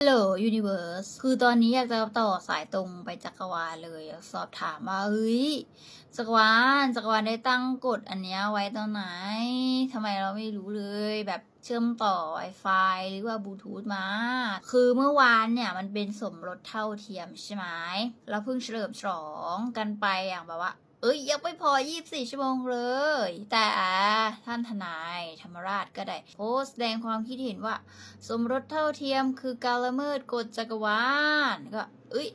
ฮัลโหลยูนิเวิร์สคือตอนนี้อยากจะต่อสายตรงไปจักรวาลเลยสอบถามว่าเฮ้ยจักรวาลจักรวาลได้ตั้งกฎอันเนี้ยไว้ตอนไหนทำไมเราไม่รู้เลย แบบเชื่อมต่อ Wi-Fi หรือว่าบลูทูธมา คือเมื่อวานเนี่ยมันเป็นสมรสเท่าเทียมใช่ไหมเราเพิ่งเฉลิมฉลองกันไปอย่างแบบว่า อ้ยยังไม่พอ 24 ชั่วโมงเลย แต่ท่านทนายธรรมราชก็ได้ โพสต์แสดงความคิดเห็นว่า สมรสเท่าเทียมคือการละเมิดกฎจักรวาลก็เอ้ย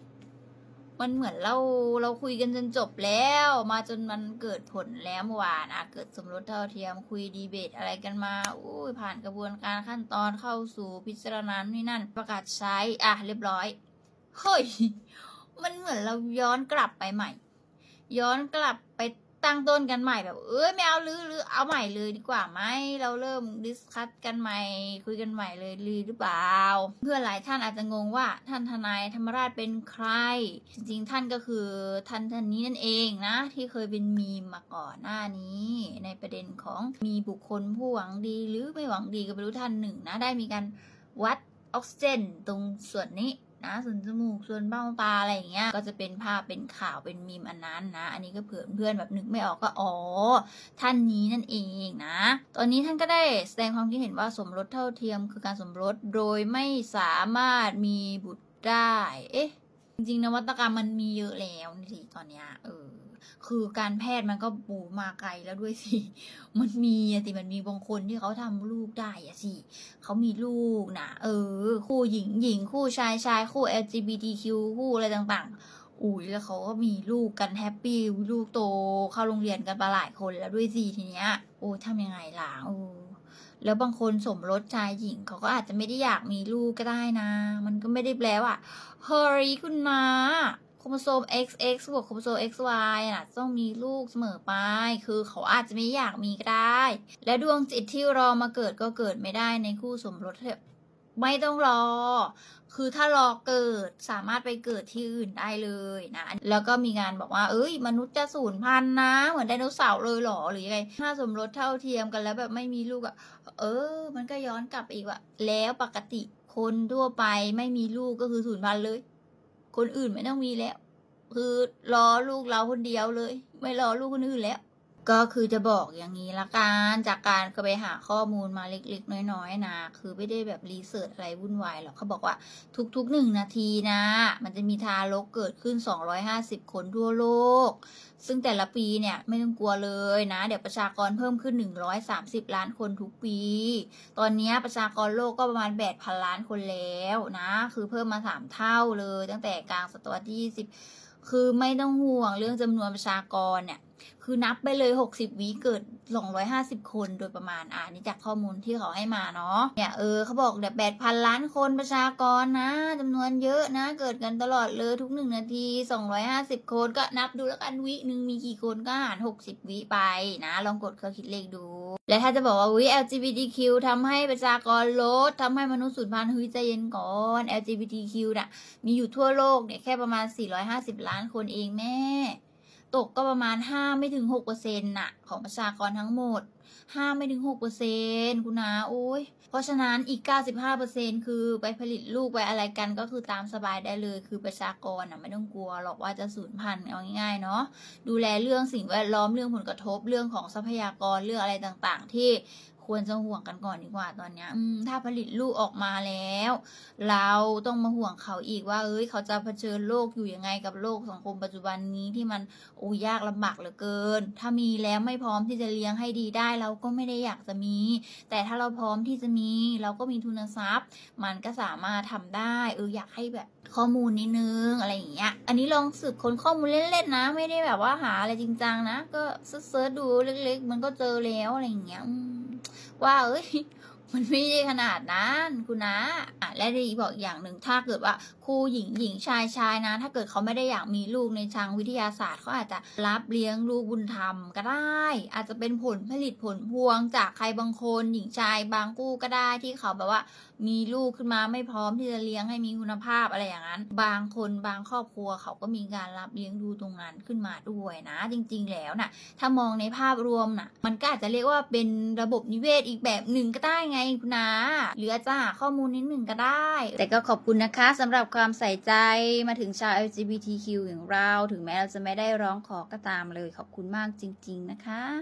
มันเหมือนเราเราคุยกันจนจบแล้ว มาจนมันเกิดผลแล้วเมื่อวานอะเกิดสมรสเท่าเทียมคุยดีเบตอะไรกันมาอุ้ยผ่านกระบวนการขั้นตอนเข้าสู่พิจารณานี่นั่น ประกาศใช้อะเรียบร้อยเฮ้ยมันเหมือนเราย้อนกลับไปใหม่ ย้อนกลับไปตั้งต้นกันใหม่แบบ เอ้ยไม่เอาหรือหรือเอาใหม่เลยดีกว่าไหมเราเริ่มดิสคัตกันใหม่ คุยกันใหม่เลยหรือเปล่า เพื่อนหลายท่านอาจจะงงว่าท่านทนายธรรมราชเป็นใคร จริงๆท่านก็คือท่านท่านนี้นั่นเองนะ ที่เคยเป็นมีมมาก่อนหน้านี้ ในประเด็นของมีบุคคลผู้หวังดีหรือไม่หวังดีก็ไม่รู้ท่านหนึ่งนะได้มีการวัดออกซิเจนตรงส่วนนี้ นะส่วนจมูกส่วนเบ้าตาอะไรอย่างเงี้ยก็จะเป็นภาพเป็นข่าวเป็นมีมอันนั้นนะ อันนี้ก็เผื่อเพื่อนแบบนึกไม่ออกก็อ๋อท่านนี้นั่นเองนะ ตอนนี้ท่านก็ได้แสดงความคิดเห็นว่าสมรสเท่าเทียมคือการสมรสโดยไม่สามารถมีบุตรได้ เอ๊ะจริงๆนวัตกรรมมันมีเยอะแล้วนี่สิตอนเนี้ยเออ คือการแพทย์มันก็ปูมาไกลแล้วด้วยสิ มันมีอะสิมันมีบางคนที่เขาทำลูกได้อะสิเขามีลูกนะเออ คู่หญิงหญิงคู่ชายชายคู่ LGBTQ คู่อะไรต่าง ๆ อุ้ยแล้วเขาก็มีลูกกันแฮปปี้ลูกโตเข้าโรงเรียนกันมาหลายคนแล้วด้วยสิทีเนี้ยโอ้ทำยังไงล่ะโอ้แล้วบางคนสมรสชายหญิงเขาก็อาจจะไม่ได้อยากมีลูกก็ได้นะ มันก็ไม่ได้แปลว่าเฮ้ยคุณนะ โครโมโซม XX บวกโครโมโซม XY น่ะต้องมีลูกเสมอไป คือเขาอาจจะไม่อยากมีก็ได้ และดวงจิตที่รอมาเกิดก็เกิดไม่ได้ในคู่สมรสเถอะไม่ต้องรอ คือถ้ารอเกิดสามารถไปเกิดที่อื่นได้เลยนะ แล้วก็มีงานบอกว่า เอ้ย มนุษย์จะสูญพันธุ์นะ เหมือนไดโนเสาร์เลยหรอ หรือยังไง ถ้าสมรสเท่าเทียมกันแล้วแบบไม่มีลูกอะเออ มันก็ย้อนกลับอีกว่าแล้วปกติคนทั่วไปไม่มีลูกก็คือสูญพันธุ์เลย คนอื่นไม่ต้องมีแล้ว คือรอลูกเราคนเดียวเลย ไม่รอลูกคนอื่นแล้ว ก็คือจะบอกอย่างนี้ละกันจากการก็ไปหาข้อมูลมาเล็กๆ น้อยๆนะคือไม่ได้แบบรีเสิร์ชอะไรวุ่นวายหรอกเขาบอกว่าทุกๆหนึ่งนาทีนะ มันจะมีทารกเกิดขึ้น 250 คนทั่วโลก ซึ่งแต่ละปีเนี่ยไม่ต้องกลัวเลยนะ เดี๋ยวประชากรเพิ่มขึ้น 130 ล้านคนทุกปี ตอนนี้ประชากรโลกก็ประมาณ 8,000 ล้านคนแล้วนะ คือเพิ่มมา 3 เท่าเลย ตั้งแต่กลางศตวรรษที่ 20 คือไม่ต้องห่วงเรื่องจำนวนประชากรเนี่ย คือนับไปเลย 60วิเกิด 250 คนโดยประมาณ อ่านี่จากข้อมูลที่เขาให้มาเนาะ เนี่ย เออเขาบอกเดี๋ยว8,000 ล้านคนประชากรนะจำนวนเยอะนะ เกิดกันตลอดเลยทุกหนึ่งนาที 250 คนก็นับดูแล้วกันวิหนึ่งมีกี่คนก็หาร60วิไปนะ ลองกดเครื่องคิดเลขดู และถ้าจะบอกว่าวิ LGBTQ ทำให้ประชากรลดทำให้มนุษย์สูญพันธุ์เฮ้ยใจเย็นก่อน LGBTQ น่ะ มีอยู่ทั่วโลกเนี่ย แค่ประมาณ 450 ล้านคนเองแม่ ตกก็ประมาณ 5 ไม่ถึง6เปอร์เซ็นต์น่ะ ของประชากรทั้งหมด 5ไม่ถึง6เปอร์เซ็นต์คุณนาโอ้ยเพราะฉะนั้นอีก95เปอร์เซ็นต์คือไปผลิตลูกไปอะไรกันก็คือตามสบายได้เลย คือประชากรน่ะไม่ต้องกลัวหรอกว่าจะสูญพันธุ์เอาง่ายๆเนาะดูแลเรื่องสิ่งแวดล้อมเรื่องผลกระทบเรื่องของทรัพยากรเรื่องอะไรต่างๆ ที่ควรจะห่วงกันก่อนดีกว่าตอนเนี้ยถ้าผลิตลูกออกมาแล้ว เราต้องมาห่วงเขาอีกว่า เอ้ย เขาจะเผชิญโลกอยู่ยังไงกับโลกสังคมปัจจุบันนี้ที่มันโอ้ยากลำบากเหลือเกิน ถ้ามีแล้วไม่พร้อมที่จะเลี้ยงให้ดีได้เราก็ไม่ได้อยากจะมี แต่ถ้าเราพร้อมที่จะมีเราก็มีทุนทรัพย์ มันก็สามารถทำได้เอออยากให้แบบข้อมูลนิดนึงอะไรอย่างเงี้ย อันนี้ลองสืบค้นข้อมูลเล่นๆนะ ไม่ได้แบบว่าหาอะไรจริงจังนะ ก็เซิร์ชดูเล็กๆ มันก็เจอแล้วอะไรอย่างเงี้ยว่าเอ้ย มันไม่ได้ขนาดนั้นคุณนะอะและได้บอกอย่างหนึ่งถ้าเกิดว่าคู่หญิงหญิงชายชายนะ ถ้าเกิดเขาไม่ได้อยากมีลูกในทางวิทยาศาสตร์เขาอาจจะรับเลี้ยงลูกบุญธรรมก็ได้ อาจจะเป็นผลผลิตผลพวงจากใครบางคน หญิงชายบางคู่ก็ได้ที่เขาแบบว่า มีลูกขึ้นมาไม่พร้อมที่จะเลี้ยงให้มีคุณภาพอะไรอย่างนั้น บางคนบางครอบครัวเขาก็มีการรับเลี้ยงดูตรงนั้นขึ้นมาด้วยนะ จริง ๆ แล้วน่ะ ถ้ามองในภาพรวมน่ะ มันก็อาจจะเรียกว่าเป็นระบบนิเวศอีกแบบหนึ่งก็ได้ไงคุณนาหรือจจะหาข้อมูลนิดหนึ่งก็ได้ แต่ก็ขอบคุณนะคะสำหรับความใส่ใจมาถึงชาว LGBTQ อย่างเรา ถึงแม้เราจะไม่ได้ร้องขอก็ตามเลย ขอบคุณมากจริง ๆ นะคะ